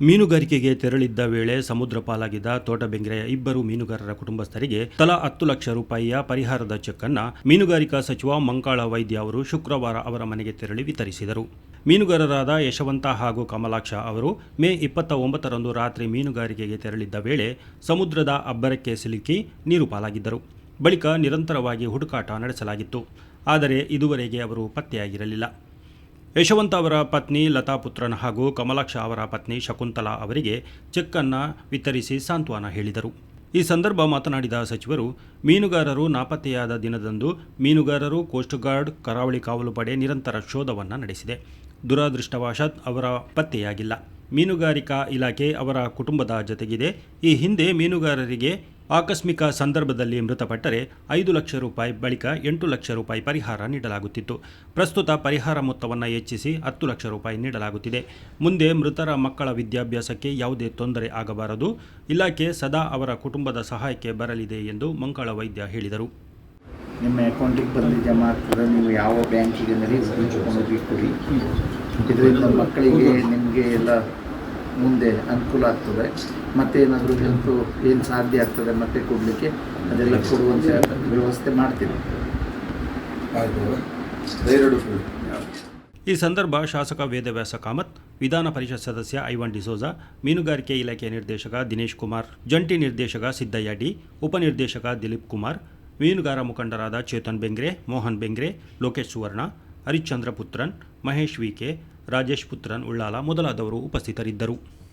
ಮೀನುಗಾರಿಕೆಗೆ ತೆರಳಿದ್ದ ವೇಳೆ ಸಮುದ್ರ ಪಾಲಾಗಿದ್ದ ತೋಟಬೆಂಗ್ರೆಯ ಇಬ್ಬರು ಮೀನುಗಾರರ ಕುಟುಂಬಸ್ಥರಿಗೆ ತಲಾ ಹತ್ತು ಲಕ್ಷ ರೂಪಾಯಿಯ ಪರಿಹಾರದ ಚೆಕ್ ಅನ್ನ ಮೀನುಗಾರಿಕಾ ಸಚಿವ ಮಂಕಾಳ ವೈದ್ಯ ಅವರು ಶುಕ್ರವಾರ ಅವರ ಮನೆಗೆ ತೆರಳಿ ವಿತರಿಸಿದರು. ಮೀನುಗಾರರಾದ ಯಶವಂತ ಹಾಗೂ ಕಮಲಾಕ್ಷ ಅವರು ಮೇ ಇಪ್ಪತ್ತ ಒಂಬತ್ತರಂದು ರಾತ್ರಿ ಮೀನುಗಾರಿಕೆಗೆ ತೆರಳಿದ್ದ ವೇಳೆ ಸಮುದ್ರದ ಅಬ್ಬರಕ್ಕೆ ಸಿಲುಕಿ ನೀರು ಪಾಲಾಗಿದ್ದರು. ಬಳಿಕ ನಿರಂತರವಾಗಿ ಹುಡುಕಾಟ ನಡೆಸಲಾಗಿತ್ತು. ಆದರೆ ಇದುವರೆಗೆ ಅವರು ಪತ್ತೆಯಾಗಿರಲಿಲ್ಲ. ಯಶವಂತ ಅವರ ಪತ್ನಿ ಲತಾ ಪುತ್ರನ ಹಾಗೂ ಕಮಲಾಕ್ಷ ಅವರ ಪತ್ನಿ ಶಕುಂತಲಾ ಅವರಿಗೆ ಚೆಕ್ಕನ್ನು ವಿತರಿಸಿ ಸಾಂತ್ವನ ಹೇಳಿದರು. ಈ ಸಂದರ್ಭ ಮಾತನಾಡಿದ ಸಚಿವರು, ಮೀನುಗಾರರು ನಾಪತ್ತೆಯಾದ ದಿನದಂದು ಮೀನುಗಾರರು ಕೋಸ್ಟ್ ಗಾರ್ಡ್ ಕರಾವಳಿ ಕಾವಲು ಪಡೆ ನಿರಂತರ ಶೋಧವನ್ನು ನಡೆಸಿದೆ. ದುರಾದೃಷ್ಟವಶಾತ್ ಅವರ ಪತ್ತೆಯಾಗಿಲ್ಲ. ಮೀನುಗಾರಿಕಾ ಇಲಾಖೆ ಅವರ ಕುಟುಂಬದ ಜತೆಗಿದೆ. ಈ ಹಿಂದೆ ಮೀನುಗಾರರಿಗೆ ಆಕಸ್ಮಿಕ ಸಂದರ್ಭದಲ್ಲಿ ಮೃತಪಟ್ಟರೆ ಐದು ಲಕ್ಷ ರೂಪಾಯಿ ಬಳಿಕ ಎಂಟು ಲಕ್ಷ ರೂಪಾಯಿ ಪರಿಹಾರ ನೀಡಲಾಗುತ್ತಿತ್ತು. ಪ್ರಸ್ತುತ ಪರಿಹಾರ ಮೊತ್ತವನ್ನು ಹೆಚ್ಚಿಸಿ ಹತ್ತು ಲಕ್ಷ ರೂಪಾಯಿ ನೀಡಲಾಗುತ್ತಿದೆ. ಮುಂದೆ ಮೃತರ ಮಕ್ಕಳ ವಿದ್ಯಾಭ್ಯಾಸಕ್ಕೆ ಯಾವುದೇ ತೊಂದರೆ ಆಗಬಾರದು. ಇಲಾಖೆ ಸದಾ ಅವರ ಕುಟುಂಬದ ಸಹಾಯಕ್ಕೆ ಬರಲಿದೆ ಎಂದು ಮಂಗಳ ವೈದ್ಯ ಹೇಳಿದರು. ನಿಮ್ಮ ಅಕೌಂಟಿಗೆ ಬಂದು ಜಮಾ ಆಗ್ತದೆ ನೀವು ಯಾವ ಬ್ಯಾಂಕಿಗೆ ಇದರಿಂದ ಮಕ್ಕಳಿಗೆ ನಿಮಗೆ ಎಲ್ಲ ಮುಂದೆ ಅನುಕೂಲ ಆಗ್ತದೆ. ಮತ್ತೆ ಏನಾದರೂ ಹೆಲ್ಪ್ ಏನು ಸಾಧ್ಯ ಆಗ್ತದೆ ಮತ್ತೆ ಕೊಡಲಿಕ್ಕೆ ಅದೆಲ್ಲ ಕೊಡುವಂಥ ವ್ಯವಸ್ಥೆ ಮಾಡ್ತೀವಿ. ಈ ಸಂದರ್ಭ ಶಾಸಕ ವೇದವ್ಯಾಸ ಕಾಮತ್ ವಿಧಾನ ಪರಿಷತ್ ಸದಸ್ಯ ಐವನ್ ಡಿಸೋಜ ಮೀನುಗಾರಿಕೆ ಇಲಾಖೆಯ ನಿರ್ದೇಶಕ ದಿನೇಶ್ ಕುಮಾರ್ ಜಂಟಿ ನಿರ್ದೇಶಕ ಸಿದ್ದಯ್ಯ ಡಿ ಉಪನಿರ್ದೇಶಕ ದಿಲೀಪ್ ಕುಮಾರ್ ಮೀನುಗಾರ ಮುಖಂಡರಾದ ಚೇತನ್ ಬೆಂಗ್ರೆ ಮೋಹನ್ ಬೆಂಗ್ರೆ ಲೋಕೇಶ್ ಸುವರ್ಣ ಹರಿಶ್ಚಂದ್ರ ಪುತ್ರನ್ ಮಹೇಶ್ ವಿಕೆ ರಾಜೇಶ್ ಪುತ್ರನ್ ಉಳ್ಳಾಲ ಮೊದಲಾದವರು ಉಪಸ್ಥಿತರಿದ್ದರು.